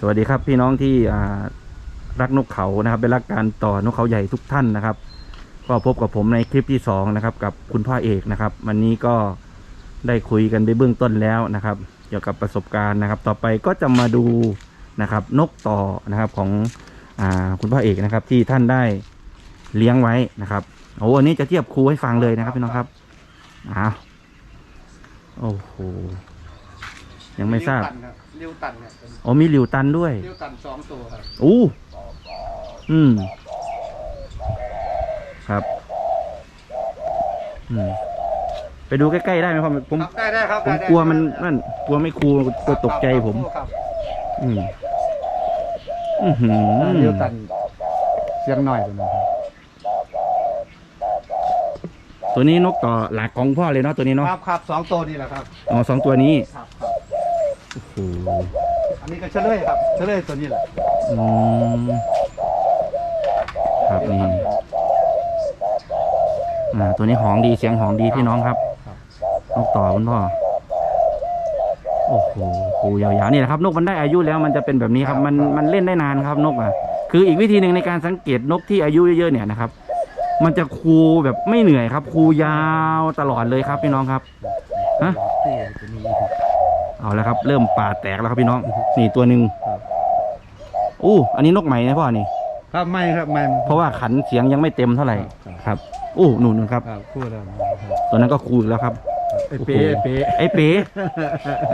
สวัสดีครับพี่น้องที่รักนกเขานะครับเป็นรักการต่อนกเขาใหญ่ทุกท่านนะครับ ก็พบกับผมในคลิปที่สองนะครับกับคุณพ่อเอกนะครับ วันนี้ก็ได้คุยกันไปเบื้องต้นแล้วนะครับ เกี่ยวกับประสบการณ์นะครับ ต่อไปก็จะมาดูนะครับ นกต่อนะครับของอคุณพ่อเอกนะครับ ที่ท่านได้เลี้ยงไว้นะครับโอ้อันนี้จะเทียบครูให้ฟังเลยนะครับพี่น้องครับอ้าวโอ้โห ยังไม่ทราบริ้วตันครับอ๋อมีหลิวตันด้วยริ้วตันสองตัวครับอู้อืม ครับ อืม ไปดูใกล้ๆได้ไหมครับผมครับได้ได้ครับผมได้ได้กลัวมันนั่นกลัวไม่ครูกลัวตกใจผม ครับอืมอือหือริ้วตันเสียงหน่อยเป็นนะครับตัวนี้นกต่อหลักของพ่อเลยเนาะตัวนี้เนาะครับครับสองตัวนี่แหละครับ อ๋อสองตัวนี้ ครับครับโอ้โหอันนี้ก็เฉลยครับเฉลยตัวนี้แหละอืมครับนี่อ่าตัวนี้หองดีเสียงหองดีพี่น้องครับนกต่อคุณพ่อโอ้โหคูยาวๆนี่แหละครับนกมันได้อายุแล้วมันจะเป็นแบบนี้ครับมันมันเล่นได้นานครับนกอะคืออีกวิธีหนึ่งในการสังเกตนกที่อายุเยอะๆเนี่ยนะครับ มันจะคูแบบไม่เหนื่อยครับ คูยาวตลอดเลยครับพี่น้องครับฮะ เอาแล้วครับ เริ่มป่าแตกแล้วครับพี่น้องนี่ตัวหนึ่งครับอู้อันนี้นกใหม่นะพ่อนี่ ครับไม่ครับไม่เพราะว่าขันเสียงยังไม่เต็มเท่าไหร่ครับครับอู้หนุนครับครับพูดแล้วตัวนั้นก็คูอีกแล้วครับไอ้เป๊ะไอ้เป๊ะไอ้เป๊ะ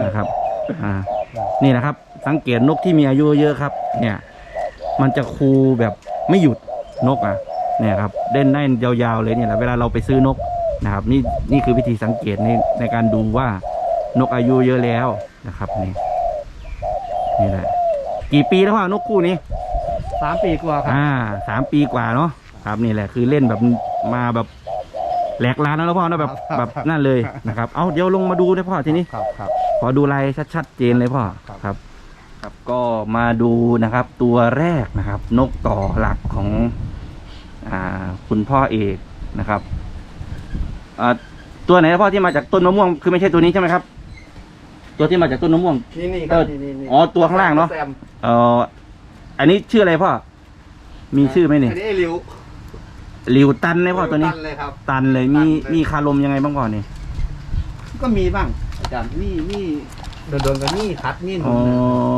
นะครับอ่านี่นะครับ สังเกตนกที่มีอายุเยอะครับ เนี่ย มันจะคูแบบไม่หยุดนกอะเนี่ยครับเล่นได้ยาวๆเลยเนี่ยแหละเวลาเราไปซื้อนกนะครับ นี่นี่คือวิธีสังเกตในในการดูว่า นกอายุเยอะแล้วนะครับนี่นี่แหละกี่ปีแล้วว่านกคู่นี้สามปีกว่าครับอ่าสามปีกว่าเนาะครับนี่แหละคือเล่นแบบมาแบบแหลกลานแล้วพ่อเนอะแบบครับแบบนั่นเลยนะครับ เอาเดี๋ยวลงมาดูนะพ่อทีนี้ครับครับขอดูลายชัดๆเจนเลยพ่อครับ ครับครับก็มาดูนะครับ ตัวแรกนะครับ นกต่อหลักของอ่าคุณพ่อเอกนะครับอ่าตัวไหนนะพ่อที่มาจากต้นมะม่วงคือไม่ใช่ตัวนี้ใช่ไหมครับ ตัวที่มาจากต้นมะม่วง นี่นี่คเอรัอบนี่นี่นี่อ๋อตัวข้างล่างเนอะ แซมเอ่ออันนี้ชื่ออะไรพ่อ มีชื่อไหมนี่อันนี้ไอ้ริ้วหลิวตันไหมพ่อตัวนี้ตันเลยครับ ตันเลยมีตันเลย มีคารมยังไงบ้างพ่อนี่ก็มีบ้างอาจารย์นี่นี่โดนๆก็นี่คัดนี่หนุอ๋น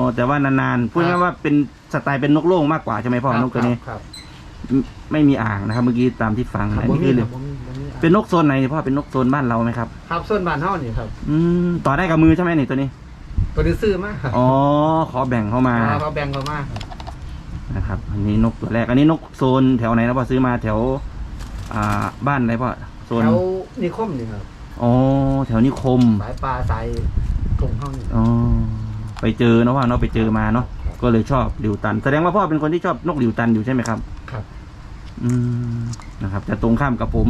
อแต่ว่านานๆพูดง่ายๆว่าเป็นสไตล์เป็นนกโล่งมากกว่าใช่ไหมพ่อ นกตัวนี้ ครับไม่ไม่มีอ่างนะครับ เมื่อกี้ตามที่ฟังครับอันนี้คือบ่มีบ่มีบ่มี เป็นนกโซนไหนพ่อเป็นนกโซนบ้านเราไหมครับ ครับส่วนบานเท่านี่ครับ อืมต่อได้กับมือใช่ไหมนี่ตัวนี้ ตัวนี้ซื้อมาครับอ๋อ ขอแบ่งเข้ามาเขาแบ่งเขามานะครับ อันนี้นกตัวแรก อันนี้นกโซนแถวไหนนะพ่อซื้อมาแถว อ่า บ้านอะไรพ่อ โซน แถวนิคมนี่ครับ อ๋อ แถวนิคม สายปลาสายตรงเท่านี้อ๋อ ไปเจอเนาะว่าเนาะไปเจอมาเนาะ ก็เลยชอบหลิวตัน แสดงว่าพ่อเป็นคนที่ชอบนกหลิวตันอยู่ใช่ไหมครับ ครับ อืม นะครับจะตรงข้ามกับผม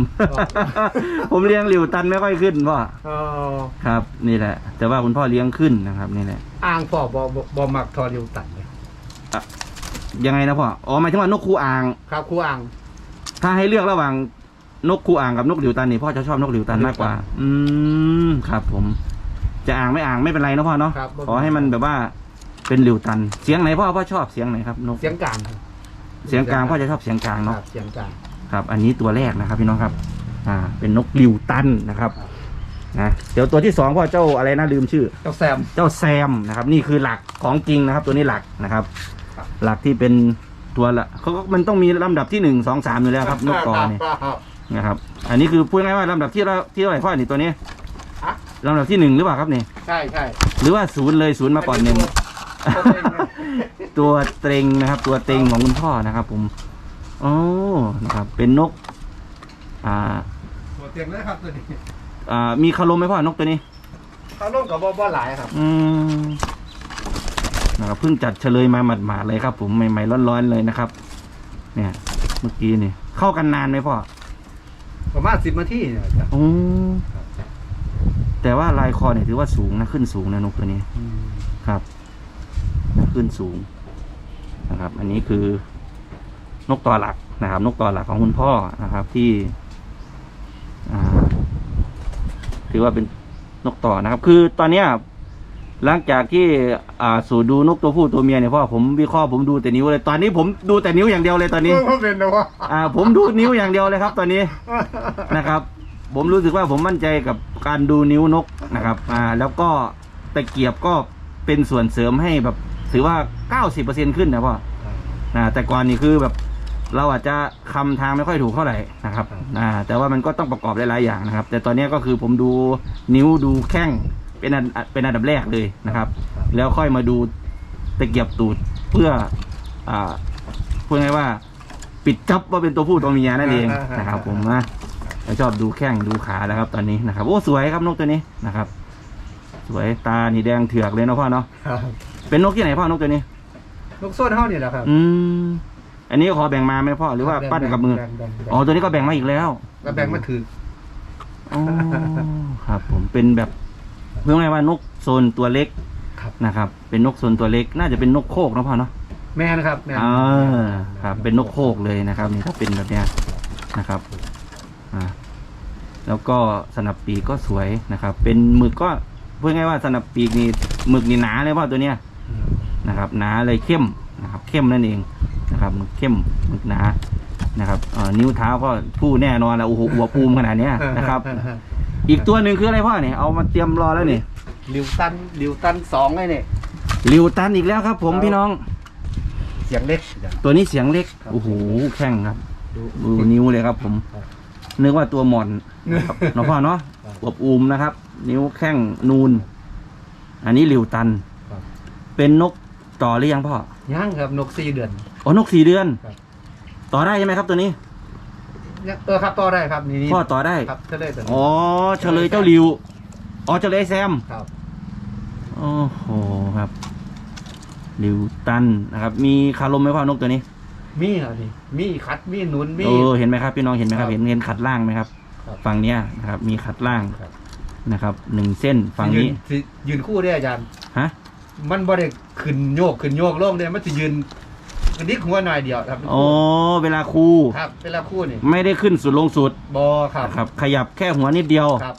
ผมเลี้ยงหลิวตันไม่ค่อยขึ้นพ่อเออครับ นี่แหละ แต่ว่าคุณพ่อเลี้ยงขึ้นนะครับ นี่แหละอ่างปอบบอบอมักทอริวตันเลยยังไงนะพ่ออ๋อหมายถึงว่านกคูอ่าง ครับครูอ่างถ้าให้เลือกระหว่างนกคูอ่างกับนกหลิวตันนี่พ่อจะชอบนกหลิวตันมากกว่า อืมครับ ผม จะอ่างไม่อ่างไม่เป็นไรนะพ่อเนาะครับขอให้มันแบบว่าเป็นหลิวตัน เสียงไหนพ่อพ่อชอบเสียงไหนครับนกเสียงกลางครับเสียงกลางพ่อจะชอบเสียงกลางคเนาะรับเสียงกลาง ครับ อันนี้ตัวแรกนะครับพี่น้องครับ อ่า เป็นนกหลิวตันนะครับครับนะเดี๋ยวตัวที่สองพ่อเจ้าอะไรนะลืมชื่อ เจ้าแซม เจ้าแซมนะครับ นี่คือหลักของจริงนะครับ ตัวนี้หลักนะครับครับหลักที่เป็นตัวละเขาก็มันต้องมีลำดับที่หนึ่งสองสามอยู่แล้วครับนกกอเนี่ยครับนะครับ อันนี้คือพูดง่ายๆว่าลำดับที่เราที่เท่าไหร่พ่อนี่ตัวนี้ฮะลำดับที่หนึ่งหรือเปล่าครับนี่ใช่ใช่หรือว่าศูนย์เลยศูนย์มาก่อนหนึ่งตัวเต็งเลยตัวเตรงนะครับ ตัวเตรงของคุณพ่อนะครับ ผม โอ้นะครับ เป็นนก อ่าตัวเต็งเลยครับตัวนี้อ่ามีคารมไหมพ่อนกตัวนี้เขาล่นกับบ่บ่หลายครับ อืมนะครับเพิ่งจัดเฉลยมาหมาดๆเลยครับ ผมใหม่ๆร้อนๆเลยนะครับ เนี่ย เมื่อกี้นี่เข้ากันนานไหมพ่อประมาณสิบนาทีเนี่ยอาจารย์โอ้แต่ว่าลายคอเนี่ยถือว่าสูงนะขึ้นสูงนะนกตัวนี้อืมครับนะขึ้นสูงนะครับ อันนี้คือ นกตัวหลักนะครับ นกตัวหลักของคุณพ่อนะครับ ที่อ่าถือว่าเป็นนกต่อนะครับ คือตอนเนี้ยหลังจากที่อ่าสูตรดูนกตัวผู้ตัวเมียเนี่ยพ่อผมวิเคราะห์ผมดูแต่นิ้วเลยตอนนี้ผมดูแต่นิ้วอย่างเดียวเลยตอนนี้ก็เป็นนะว่าอ่า ผมดูนิ้วอย่างเดียวเลยครับ ตอนนี้นะครับ ผมรู้สึกว่าผมมั่นใจกับการดูนิ้วนกนะครับ อ่า แล้วก็ตะเกียบก็เป็นส่วนเสริมให้แบบ ถือว่า 90%ขึ้นนะพ่อนะแต่ก่อนนี่คือแบบ เราอาจจะคำทางไม่ค่อยถูกเท่าไหร่นะครับอ่าแต่ว่ามันก็ต้องประกอบหลายๆอย่างนะครับ แต่ตอนนี้ก็คือผมดูนิ้วดูแข้งเป็นอันเป็นอันดับแรกเลยนะครับ แล้วค่อยมาดูตะเกียบตูดเพื่ออ่าพูดง่ายๆว่า ปิดจับว่าเป็นตัวผู้ตัวเมียนั่นเองนะครับ ผมนะแล้วชอบดูแข้งดูขาแล้วครับ ตอนนี้นะครับโอ้สวยครับนกตัวนี้นะครับ สวยตานี่แดงเถือกเลยเนาะพ่อเนาะครับเป็นนกที่ไหนพ่อนกตัวนี้นกโซ่เท่านี่แหละครับ อืม อันนี้ขอแบ่งมาไหมพ่อหรือว่าปั้นกับมือแบ่งแบ่งแบ่ง อ๋อตัวนี้ก็แบ่งมาอีกแล้วแล้วแบ่งมาถืออ๋อครับ ผมเป็นแบบเพื่อไงายๆว่านกโซนตัวเล็กครับ นะครับ เป็นนกโซนตัวเล็ก น่าจะเป็นนกโคกเนาะพ่อเนาะแม่นะครับแม่นอ่าครับ เป็นนกโคกเลยนะครับนี่ถ้าเป็นแบบเนี้ยนะครับอ่าแล้วก็สนับปีกก็สวยนะครับ เป็นหมึกก็พูดง่ายๆว่าสนับปีกนี่หมึกนี่หนาเลยพ่อตัวเนี้ย อืมนะครับหนาเลยเข้ม นะครับเข้มนั่นเองนะครับหมึกเข้มหมึกหนานะครับเอ่อนิ้วเท้าก็ผู้แน่นอนแล้วโอ้โหอวบอูมขนาดเนี้ยนะครับ อีกตัวหนึ่งคืออะไรพ่อเนี่ยเอามาเตรียมรอแล้วนี่ลิวตันลิวตันสองไงเนี่ยลิวตันอีกแล้วครับ ผมครับพี่น้อง เสียงเล็ก ตัวนี้เสียงเล็กครับโอ้โหแข้งครับดูดูนิ้วเลยครับ ผมครับนึกว่าตัวหมอนครับเนาะพ่อเนาะครับอวบอูมนะครับ นิ้วแข้งนูน อันนี้ลิวตันครับเป็นนก ต่อหรือยังพ่อ ย่างครับนกสี่เดือน อ๋อนกสี่เดือน ครับ ต่อได้ใช่ไหมครับตัวนี้เนี่ยเออครับต่อได้ครับนี่นี่พ่อต่อได้ ครับจะได้แต่อ๋อเฉลยเจ้าลิว อ๋อเฉลยแซม ครับโอ้โหครับลิวตันนะครับ มีคารมไหมพ่อนกตัวนี้ มีครับนี่มีขัดมีหนุนมี เออเห็นไหมครับพี่น้องเห็นไหมครับครับเห็นเห็นขัดล่างไหมครับ ครับฝั่งเนี้ยนะครับมีขัดล่างครับ นะครับหนึ่งเส้นฝั่งนี้ยืสิยืนคู่ได้อาจารย์ฮะ มันบ่ได้ขึ้นโยกขึ้นโยกลงเด้มันจะยืนกระดิกหัวหน่อยเดียวครับอ๋อเวลาครูครับเวลาคู่นี่ไม่ได้ขึ้นสุดลงสุดบอครับนะครับ ขยับแค่หัวนิดเดียว ครับ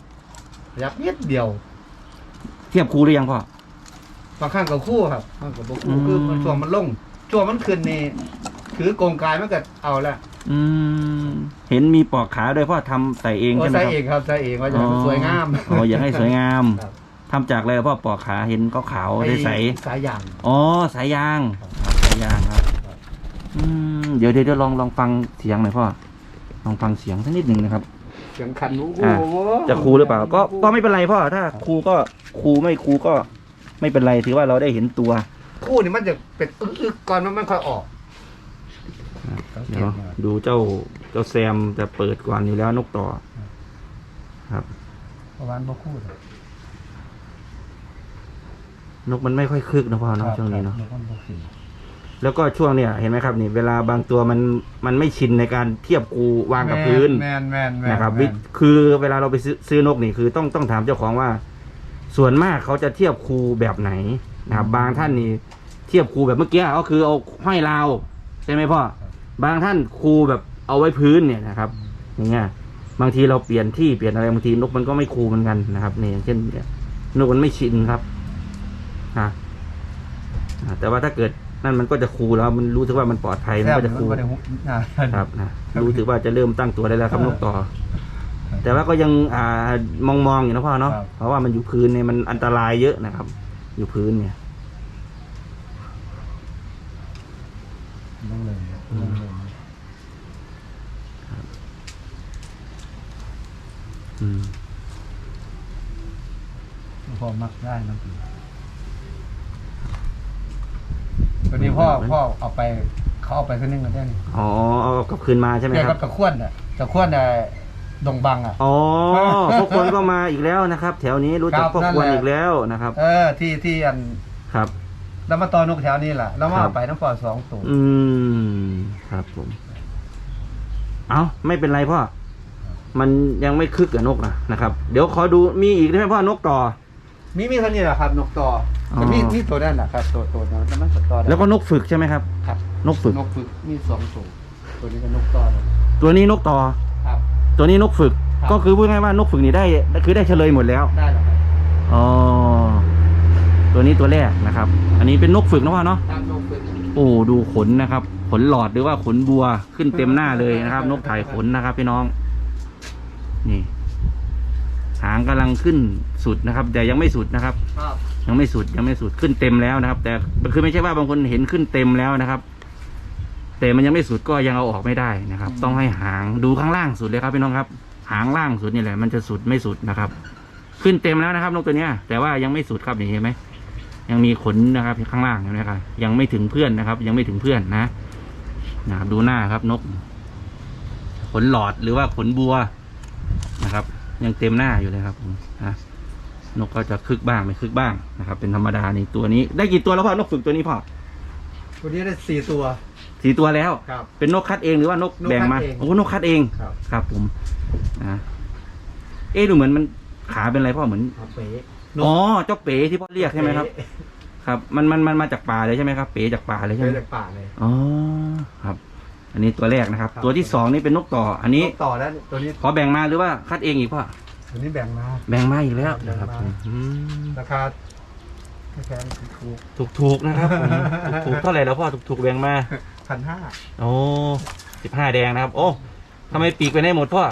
ยับนิดเดียว เทียบครูหรือยังพ่อบางครั้งก็คู่ครับบางก็บ่อืคู่มคือมันช่วงมันลงช่วงมันขึ้นนี่ถือกงกายมันก็เอาละอืมเห็นมีปอกขาด้วยพ่อทำใส่เองโอ้ใช่ไหมใส่ครับเองครับใส่เองว่าจะให้มันสวยงามอ๋ออยากให้สวยงามครับ ทำจากอะไรพ่อปอกขาเห็นก็ขาวๆได้ใสสายยางอ๋อสายยางครับสายยางครับครับอืมเดี๋ยวเดี๋ยวเดี๋ยวลองลองฟังเสียงหน่อยพ่อลองฟังเสียงสักนิดหนึ่งนะครับ เสียงขันหูอะโอ้โหจะครูหรือเปล่าก็ก็ไม่เป็นไรพ่อถ้าครูก็ครูไม่ครูก็ไม่เป็นไรถือว่าเราได้เห็นตัว คู่นี่มันจะเป็นอึกๆก่อนมันมันค่อยออก เดี๋ยวดูเจ้าเจ้าแซมจะเปิดก่อนอยู่แล้วนกต่อครับประมาณบ่คู่เลย นกมันไม่ค่อยคึกนะพ่อเนาะช่วงนี้เนาะครับครับบ่คู่แล้วก็ช่วงเนี้ยเห็นไหมครับนี่เวลาบางตัวมันมันไม่ชินในการเทียบกูวางกับพื้นแมนแมนแมนนะครับแมวินคือเวลาเราไปซื้อซื้อนกนี่คือต้องต้องถามเจ้าของว่า ส่วนมากเขาจะเทียบครูแบบไหนนะครับบางท่านนี่เทียบครูแบบเมื่อกี้ก็คือเอาห้อยราวใช่ไหมพ่อบางท่านครูแบบเอาไว้พื้นเนี่ยนะครับ อย่างเงี้ยบางทีเราเปลี่ยนที่เปลี่ยนอะไรบางทีนกมันก็ไม่ครูเหมือนกันนะครับเนี่ยอย่างเช่นเนี่ยนกมันไม่ชินครับ นะอ่าแต่ว่าถ้าเกิดนั่นมันก็จะครูแล้วมันรู้สึกว่ามันปลอดภัยมันก็จะครูแซ่บมันบ่ได้หุบอ่าครับนะรู้สึกว่าจะเริ่มตั้งตัวได้แล้วครับนกต่อ แต่ว่าก็ยังอ่ามองมองๆอยู่นะพ่อเนาะครับเพราะว่ามันอยู่พื้นเนี่ยมันอันตรายเยอะนะครับ อยู่พื้นเนี่ยต้องเลยอืมต้องเลยอืมพ่อมักได้น้ำ ปีวันนี้พ่อพ่อเอาไปเขาเอาไปเส้นนึงกันได้นี่อ๋อเอากลับคืนมาใช่ไหมเกี่ยวคกัรับบตะขวนอะตะขวนอะดงบังอะ อ๋อพวกคนก็มาอีกแล้วนะครับ แถวนี้รู้จักครับพวกนั่นควรแหละ อีกแล้วนะครับ เออที่ที่อันครับ แล้วมาตอนกแถวนี้แหละแล้วมาครัเอาบไปน้ำปอสองตัวอืมครับผม เอาไม่เป็นไรพ่อ มันยังไม่คึกกับนกนะนะครับ เดี๋ยวขอดูมีอีกได้ไหมพ่อนกต่อ มีมีเท่านี้แหละครับ นกต่อออแต่มีมีตัวนั่นแหละครับ ตัวตัวนั้นแล้วมันสต่อได้แล้วก็นกฝึกใช่ไหมครับ ครับนกฝึก นกฝึกมีสองตัวตัวนี้ก็นกต่อเลยตัวนี้นกต่อ ครับ ตัวนี้นกฝึก ครับ ก็คือพูดง่ายๆว่านกฝึกนี่ได้ คือได้เฉลยหมดแล้ว ได้แล้วครับอ๋อ ตัวตัวนี้ตัวแรกนะครับ อันนี้เป็นนกฝึกนะพ่อเนาะ ตามนกฝึกโอ้ ดูขนนะครับ ขนหลอดหรือว่าขนบัวขึ้นเต็มหน้าเลยนะครับ นกถ่ายขนนะครับพี่น้อง นี่ หางกำลังขึ้นสุดนะครับ แต่ยังไม่สุดนะครับ ครับ ยังไม่สุดยังไม่สุดขึ้นเต็มแล้วนะครับ แต่คือไม่ใช่ว่าบางคนเห็นขึ้นเต็มแล้วนะครับ แต่มันยังไม่สุดก็ยังเอาออกไม่ได้นะครับ ต้องให้หางดูข้างล่างสุดเลยครับพี่น้องครับ หางล่างสุดนี่แหละมันจะสุดไม่สุดนะครับ ขึ้นเต็มแล้วนะครับนกตัวเนี้ย แต่ว่ายังไม่สุดครับนี่เห็นไหมยังมีขนนะครับข้างล่างเห็นไหมครับยังไม่ถึงเพื่อนนะครับ ยังไม่ถึงเพื่อนนะนะครับดูหน้าครับนก ขนหลอดหรือว่าขนบัวนะครับ ยังเต็มหน้าอยู่เลยครับผมนะนกก็จะคึกบ้างไม่คึกบ้างนะครับ เป็นธรรมดาในตัวนี้ ได้กี่ตัวแล้วพ่อนกฝึกตัวนี้พ่อตัวนี้ได้สี่ตัวสี่ตัวแล้ว ครับ เป็นนกคัดเองหรือว่านกนกแบ่งมาคัดเองโอ้นกคัดเองครับ ครับผมนะเอ๊ะดูเหมือนมันขาเป็นอะไรพ่อเหมือนครับเป๋อ๋อเจ้าเป๋ที่พ่อเรียกใช่ไหมครับเป๋ครับ มันมันมันมาจากป่าเลยใช่ไหมครับ เป๋จากป่าเลยใช่เป๋ไหมจากป่าเลย อ๋อ ครับ อันนี้ตัวแรกนะครับ ครับ ตัวที่สองนี่เป็นนกต่อ อันนี้นกต่อแล้วตัวนี้ขอแบ่งมาหรือว่าคัดเองอีกพ่อตัวนี้แบ่งมา แบ่งมาอีกแล้วแบ่นะงครับมาผมอืมราคาไม่แพงถูกถูกถูกๆนะครับผมถูกๆเท่าไหร่แล้วพ่อถูกถูกๆแบ่งมา พันห้าโอ้สิบห้าแดงนะครับ โอ้ทำไมปีกไปได้หมดพ่อ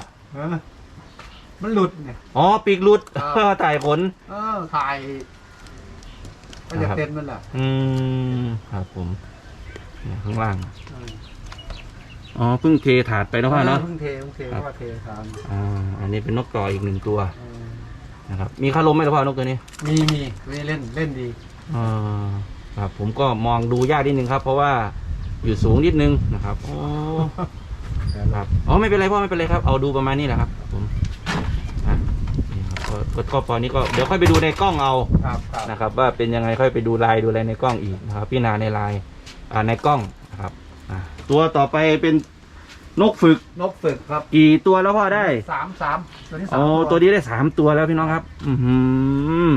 มันหลุดเนี่ย อ๋อ ปีกหลุด ครับถ่ายขน เออถ่ายก็จะครับ เต็มมันแหละอืม ครับผมเนี่ยข้างล่างเอออ๋อเพิ่งเทถาดไปนะพ่อเนาะ เพิ่งเทเพิ่งเทครับ ว่าเททานอ่าอันนี้เป็นนกต่ออีกหนึ่งตัวเออนะครับ มีคาลมไหมล่ะพ่อนกตัวนี้มีมีมีเล่นเล่นดีอ่าครับผมก็มองดูยากนิดนึงครับ เพราะว่าอยู่สูงนิดนึงนะครับอ๋อครับอ๋อไม่เป็นไรพ่อไม่เป็นไรครับ เอาดูประมาณนี้แหละครับผมนะนี่ครับก็ก็ก็ตอนนี้ก็เดี๋ยวค่อยไปดูในกล้องเอา ครับครับนะครับว่าเป็นยังไงค่อยไปดูลายดูอะไรในกล้องอีกนะครับพี่นาในลายอ่าในกล้องนะครับอ่า ตัวต่อไปเป็นนกฝึกนกฝึกครับกี่ตัวแล้วพ่อได้สามสามตัวนี้สามอ๋อตัวนี้ได้สามตัวแล้วพี่น้องครับ อือหือ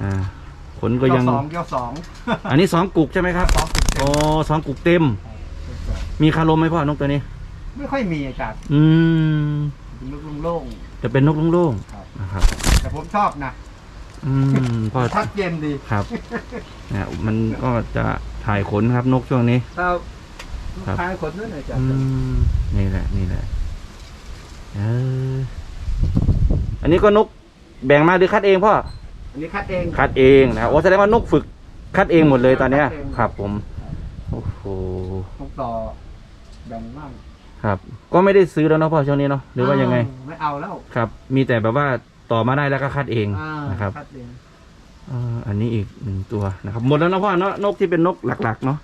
อ่าขนก็เจ้ายังสองเจ้าสองอันนี้สองกุกใช่ไหมครับสองฝึกเต็มอ๋อสองกุกเต็ม มีคารมไหมพ่อนกตัวนี้ ไม่ค่อยมีอาจารย์อืมเป็นนกโล่งจะเป็นนกโล่งครับๆนะครับๆแต่ผมชอบนะอืมพอชัดเจนดีครับเนี่ยมันก็จะถ่ายขนครับนกช่วงนี้ถ้า ครับทายคนนั้นอาจารอืย์มนี่แหละ นี่แหละเอออันนี้ก็นกแบ่งมาหรือคัดเองพ่อ อันนี้คัดเอง คัดเองนะครับโอ้แสดงว่านกฝึกคัดเองหมดเลยตอนเนี้ย คัดเอง ครับผมโอ้โหนกต่อแบ่งบ้างครับ ก็ไม่ได้ซื้อแล้วเนาะพ่อช่วงนี้เนาะหรือว่ายังไงเออไม่เอาแล้วครับ มีแต่แบบว่าต่อมาได้แล้วก็คัดเองอ่านะครับคัดเองอ่าอันนี้อีกหนึ่งตัวนะครับ หมดแล้วนะพ่อเนาะนกที่เป็นนกหลักๆเนาะ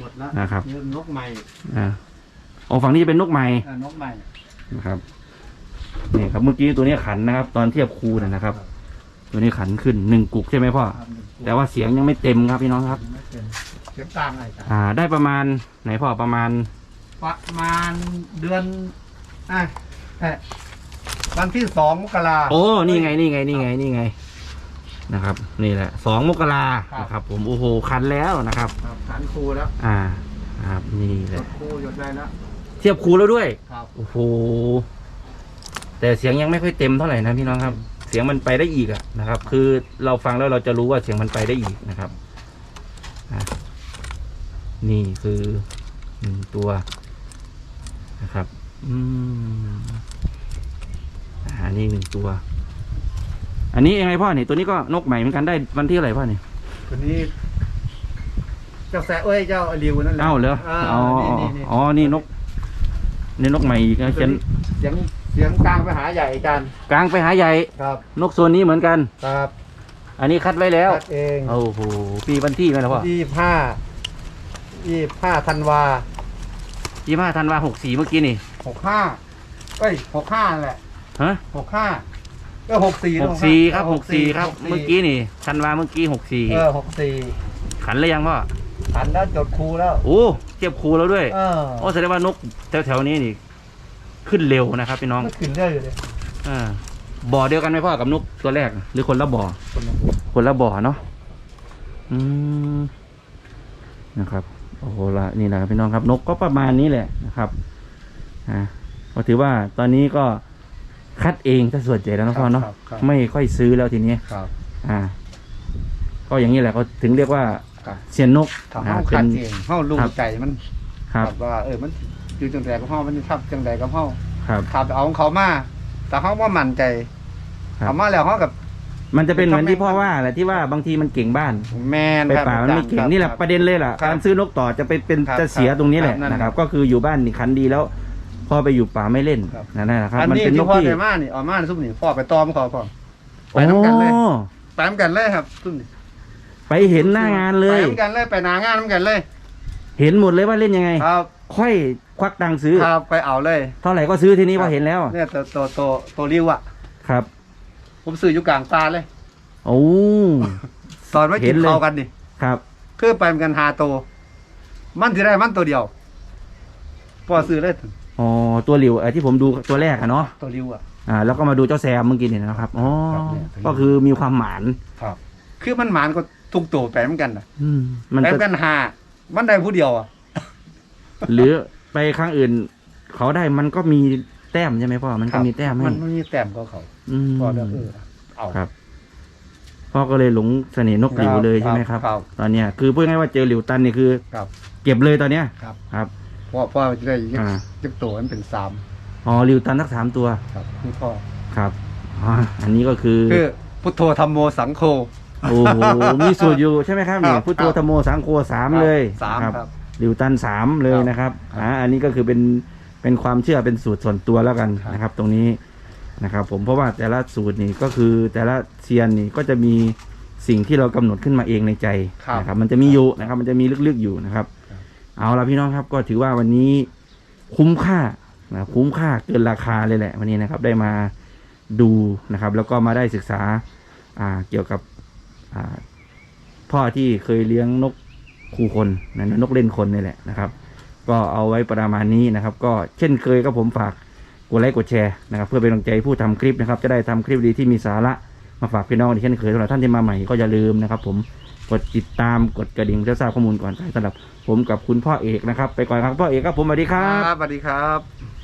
หมดแล้วนะครับนี่นกใหม่อ่าอ๋อฝั่งนี้จะเป็นนกใหม่อ่านกใหม่นะครับนี่ครับเมื่อกี้ตัวนี้ขันนะครับ ตอนเทียบคูนะนะครับ ตัวนี้ขันขึ้นหนึ่งกุกใช่ไหมพ่อครับแต่ว่าเสียงยังไม่เต็มครับพี่น้องครับไม่เป็นเสียงกลางอะไรกันอ่า ได้ประมาณไหนพ่อประมาณ ประมาณเดือนอะเอ่อวันที่สองมกราโอ้นี่ไงนี่ไงนี่ไงนี่ไง นะครับ นี่แหละสองมกราครับ นะครับ ผมโอ้โหขันแล้วนะครับ ครับฐานครูแล้วอ่าครับนี่แหจละดครูหยดได้แล้วเทียบคูแล้วด้วยครับ โอ้โหแต่เสียงยังไม่ค่อยเต็มเท่าไหร่นะพี่น้องครับ เสียงมันไปได้อีกอะนะครับ คือเราฟังแล้วเราจะรู้ว่าเสียงมันไปได้อีกนะครับอะนี่คือหนึ่งตัวนะครับ อืมอ่านี่หนึ่งตัว อันนี้ยังไงพ่อเนี่ยตัวนี้ก็นกใหม่เหมือนกันได้วันที่อะไหรพ่อเนี่ยคนนี้ เจ้าแซะเอ้ยเจ้าอลิวนั่นแหละเอ้าเหรออ่าอ๋อนี่นี่นี่อ๋อนี่นกนี่นกใหม่อีกนะตัวเขียนนี้เสียงเสียงกลางไปหาใหญ่อาจารย์กลางไปหาใหญ่ครับ นกโซนนี้เหมือนกันครับ อันนี้คัดไว้แล้วคัดเองโอ้โหปีวันที่ไหมล่ะพ่อยี่ห้ายี่ห้าธันวายี่ห้าธันวาหกสี่เมื่อกี้นี่หกห้าเอ้ยหกห้าแหละฮะหกห้า ก็หกสี่หกสี่ครับหกสี่ครับ เมื่อกี้นี่ธันวาเมื่อกี้หกสี่เออหกสี่ขันแล้วยังพ่อขันแล้วจดครูแล้วโอ้เทียบครูแล้วด้วยเออโอ้แสดงว่านกแถวๆนี้นี่ ขึ้นเร็วนะครับพี่น้องไม่ขึ้นได้เลยอ่าบ่อเดียวกันไหมพ่อกับนกตัวแรก หรือคนละบ่อคนละคนละบ่อเนาะอืมนะครับโอ้โหละนี่แหละครับพี่น้องครับ นกก็ประมาณนี้แหละนะครับอ่าก็ถือว่าตอนนี้ก็ คัดเองถ้าส่วนใหญ่แล้วนะพ่อเนาะครับครับ ไม่ค่อยซื้อแล้วทีนี้ครับ อ่า ก็อย่างนี้แหละเขาถึงเรียกว่าครับ เซียนนกถ้านะเฮาเป็คัดน เองเฮารู้ครับ ใจมันครับ ว่า เออมันอยู่จังไดกับเฮามันทับจังไดกับเฮาครับ ถ้าไปเอาของเขามา แต่เฮาบ่มั่นใจครับ เอามาแล้วเฮากับมันจะเป็นเหมือนที่พ่อว่าแหละที่ว่าบางทีมันเก่งบ้าน แม่นไปครับป่ามันไม่เก่งครับนี่แหละครับประเด็นเลยล่ะครับการซื้อ นกต่อจะไปเป็นครับจะเสียตรงนี้แหละครับนั่นนะครับครับก็คืออยู่บ้านนี่คันดีแล้ว พอไปอยู่ป่าไม่เล่นครับ นั่นแหละครับ อันมันนี้เป็นนที่กพ่อที่ได้มานี่เอามาซุปนี่พ่อไปตอมเขาพ่อ ไปโอ้น้ำกันเลยไปนำกันเลยครับซุปนี่ไปเห็นหน้างานเลย ไปนำกันเลยไปหนางานนำกันเลยเห็นหมดเลยว่าเล่นยังไง ครับค่อยควักตังค์ซื้อ ครับไปเอาเลย เท่าไหร่ก็ซื้อทีนี้ครับ พอเห็นแล้วเนี่ยตัวตัวตัวตัวริ้วอะ ครับ ผมซื้ออยู่กลางป่าเลย โอ้ ตอนไม่เห็กินนเลย ข้าวกันนี่ครับ คือไปกันหาตัวมันที่ได้มันตัวเดียวพ่อซื้อเลยอ๋อ ตัวหลิวเอ่อที่ผมดูตัวแรกอะเนาะตัวริ้วอะ อ่าแล้วก็มาดูเจ้าแซมเมื่อกี้เนี่ยนะครับอ๋อครับเนี่ยก็คือมีความหมานครับ คือมันหมานก็ทุกตัวไปเหมือนกันนะอืมมันไปเหก็มือนกันหามันได้ผู้เดียวอะหรือไปครั้งอื่น เขาได้มันก็มีแต้มใช่ไหมพ่อมันก็มีแต้มให้มันมันมีแต้มก็เขาอืม พ่อเลือกเออเอาครับ พ่อก็เลยหลงเสน่ห์นกหลิวเลยใช่ไหมครับ ครับ ตอนเนี้ยคือพูดง่ายๆว่าเจอหลิวตันนี่คือ ครับ เก็บเลยตอนเนี้ยครับ ครับ พ่อพ่อจะได้ยักอ่ายักตัวมันเป็นสามอ๋อหลิวตันทั้งสามตัวครับนี่พ่อครับอ๋ออันนี้ก็คือ คือพุทโธธรรมโมสังโฆ โอ้โหมีสูตรอยู่ใช่ไหมครับนี่ครับพุทโธครับธรรมโมสังโฆสามเลยสามนะครับหลิวตันสามเลยครับนะครับครับอ่าอันนี้ก็คือเป็นเป็นความเชื่อเป็นสูตรส่วนตัวแล้วกันครับ นะครับ ตรงนี้นะครับ ผมเพราะว่าแต่ละสูตรนี่ก็คือแต่ละเซียนนี่ก็จะมีสิ่งที่เรากำหนดขึ้นมาเองในใจครับนะครับ มันจะมีอยู่นะครับ มันจะมีลึกๆอยู่นะครับครับ เอาละพี่น้องครับก็ถือว่าวันนี้คุ้มค่านะคุ้มค่าเกินราคาเลยแหละวันนี้นะครับได้มาดูนะครับ แล้วก็มาได้ศึกษาอ่าเกี่ยวกับอ่าพ่อที่เคยเลี้ยงนกคู่คนนะนกเล่นคนนี่แหละนะครับ ก็เอาไว้ประมาณนี้นะครับ ก็เช่นเคยก็ผมฝากกดไลค์กดแชร์นะครับ เพื่อเป็นกำลังใจผู้ทำคลิปนะครับ จะได้ทำคลิปดีที่มีสาระมาฝากพี่น้องที่เช่นเคยสำหรับท่านที่มาใหม่ก็อย่าลืมนะครับ ผม กดติดตามกดกระดิ่งเพื่อทราบข้อมูลก่อนใครสำหรับผมกับคุณพ่อเอกนะครับ ไปก่อนครับพ่อเอกครับผมสวัสดีครับสวัสดีครับ